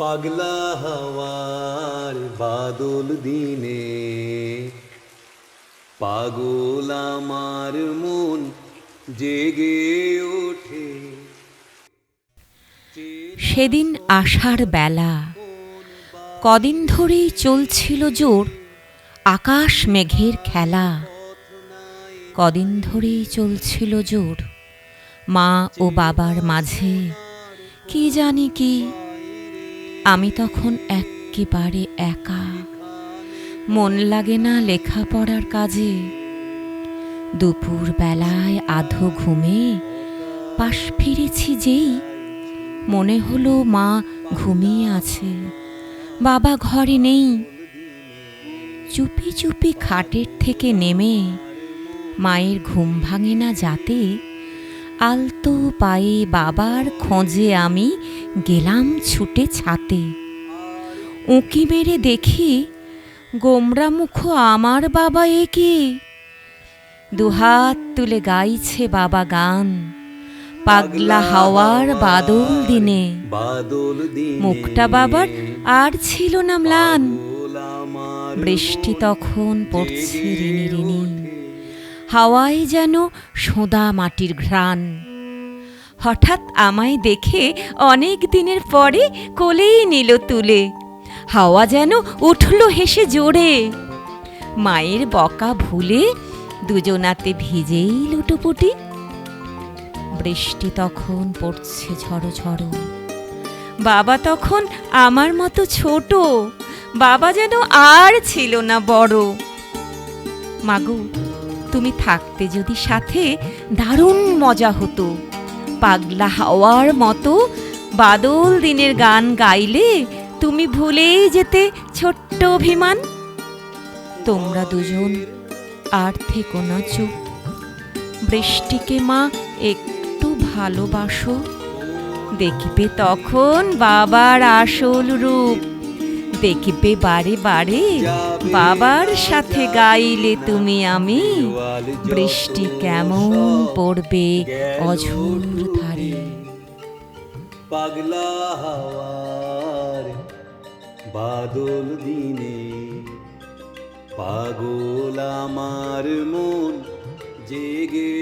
পাগলা হাওয়ার বাদল দিনে, পাগল আমার মন জেগে ওঠে। সেদিন আষাঢ় বেলা, কদিন ধরেই চলছিল জোর আকাশ মেঘের খেলা। কদিন ধরেই চলছিল জোর মা ও বাবার মাঝে, কি জানি কি আমি তখন একেবারে একা। মন লাগে না লেখাপড়ার কাজে। দুপুর বেলায় আধো ঘুমে পাশ ফিরেছি যেই মনে হলো মা ঘুমিয়ে আছে, বাবা ঘরে নেই। চুপি চুপি খাটের থেকে নেমে মায়ের ঘুম ভাঙে না যাতে আলতো পায়ে বাবার খোঁজে আমি গেলাম ছুটে ছাতে। উঁকি মেরে দেখি গোমরা মুখ আমার বাবা এ কি? দুহাত তুলে গাইছে বাবা গান। পাগলা হাওয়ার বাদল দিনে। মুখটা বাবার আর ছিল না ম্লান। বৃষ্টি তখন পড়ছে রিনি রিনি। হাওয়ায় যেন সোঁদা মাটির ঘ্রাণ। হঠাৎ আমায় দেখে অনেক দিনের পরে কোলেই নিল তুলে। হাওয়া যেন উঠল হেসে জোরে। মায়ের বকা ভুলে দুজনাতে ভিজেই লুটোপুটি। বৃষ্টি তখন পড়ছে ঝড়ো ঝড়ো। বাবা তখন আমার মতো ছোট। বাবা যেন আর ছিল না বড়। মাগো তুমি থাকতে যদি সাথে, দারুণ মজা হতো। পাগলা হাওয়ার মতো বাদল দিনের গান গাইলে তুমি ভুলেই যেতে ছোট্ট অভিমান। তোমরা দুজন আর থেকো না চুপ। বৃষ্টিকে মা একটু ভালোবাসো। দেখিবে তখন বাবার আসল রূপ। দেখিবে বারে বারে, বাবার সাথে গাইলে তুমি আমি, বৃষ্টি কেমন পড়বে অঝোর ধারে। পাগলা হাওয়ার বাদল দিনে, পাগল আমার মন জেগে